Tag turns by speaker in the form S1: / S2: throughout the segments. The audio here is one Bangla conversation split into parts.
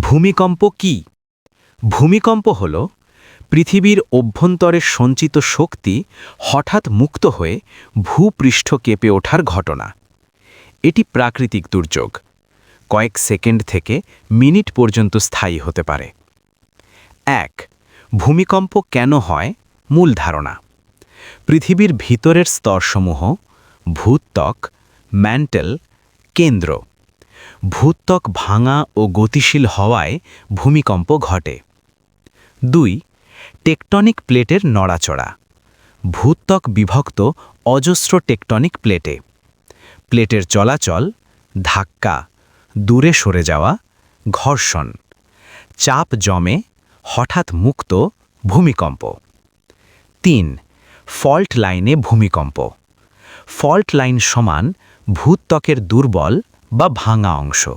S1: ভূমিকম্প কি? ভূমিকম্প হল পৃথিবীর অভ্যন্তরে সঞ্চিত শক্তি হঠাৎ মুক্ত হয়ে ভূপৃষ্ঠ কেঁপে ওঠার ঘটনা। এটি প্রাকৃতিক দুর্যোগ। কয়েক সেকেন্ড থেকে মিনিট পর্যন্ত স্থায়ী হতে পারে। এক, ভূমিকম্প কেন হয়? মূল ধারণা। পৃথিবীর ভিতরের স্তরসমূহ, ভূত্বক, ম্যান্টেল, কেন্দ্র। ভূত্বক ভাঙা ও গতিশীল হওয়ায় ভূমিকম্প ঘটে। দুই, টেকটনিক প্লেটের নড়াচড়া। ভূত্বক বিভক্ত অজস্র টেকটনিক প্লেটে। প্লেটের চলাচল, ধাক্কা, দূরে সরে যাওয়া, ঘর্ষণ। চাপ জমে, হঠাৎ মুক্ত ভূমিকম্প। তিন, ফল্ট লাইনে ভূমিকম্প। ফল্ট লাইন সমান ভূত্বকের দুর্বল বা ভাঙা অংশ।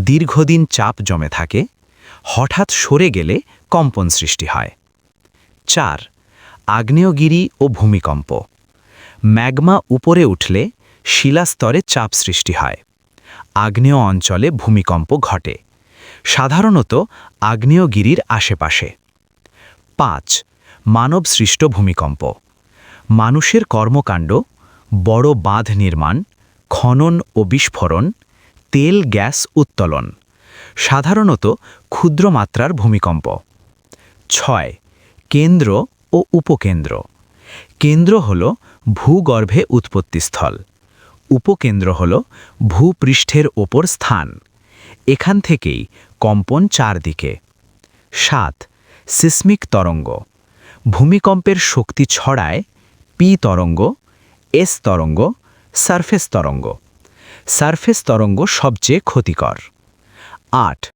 S1: দীর্ঘদিন চাপ জমে থাকে, হঠাৎ সরে গেলে কম্পন সৃষ্টি হয়। চার, আগ্নেয়গিরি ও ভূমিকম্প। ম্যাগমা উপরে উঠলে শিলাস্তরে চাপ সৃষ্টি হয়। আগ্নেয় অঞ্চলে ভূমিকম্প ঘটে। সাধারণত আগ্নেয়গিরির আশেপাশে। পাঁচ, মানবসৃষ্ট ভূমিকম্প। মানুষের কর্মকাণ্ড, বড় বাঁধ নির্মাণ খনন ও বিস্ফোরণ, তেল গ্যাস উত্তোলন, সাধারণত ক্ষুদ্র মাত্রার ভূমিকম্প। ছয়, কেন্দ্র ও উপকেন্দ্র। কেন্দ্র হল ভূগর্ভে উৎপত্তিস্থল। উপকেন্দ্র হল ভূপৃষ্ঠের ওপর স্থান। এখান থেকেই কম্পন চারদিকে। সাত, সিসমিক তরঙ্গ। ভূমিকম্পের শক্তি ছড়ায় পি তরঙ্গ, এস তরঙ্গ সারফেস তরঙ্গ। সারফেস তরঙ্গ সবচেয়ে ক্ষতিকর। আট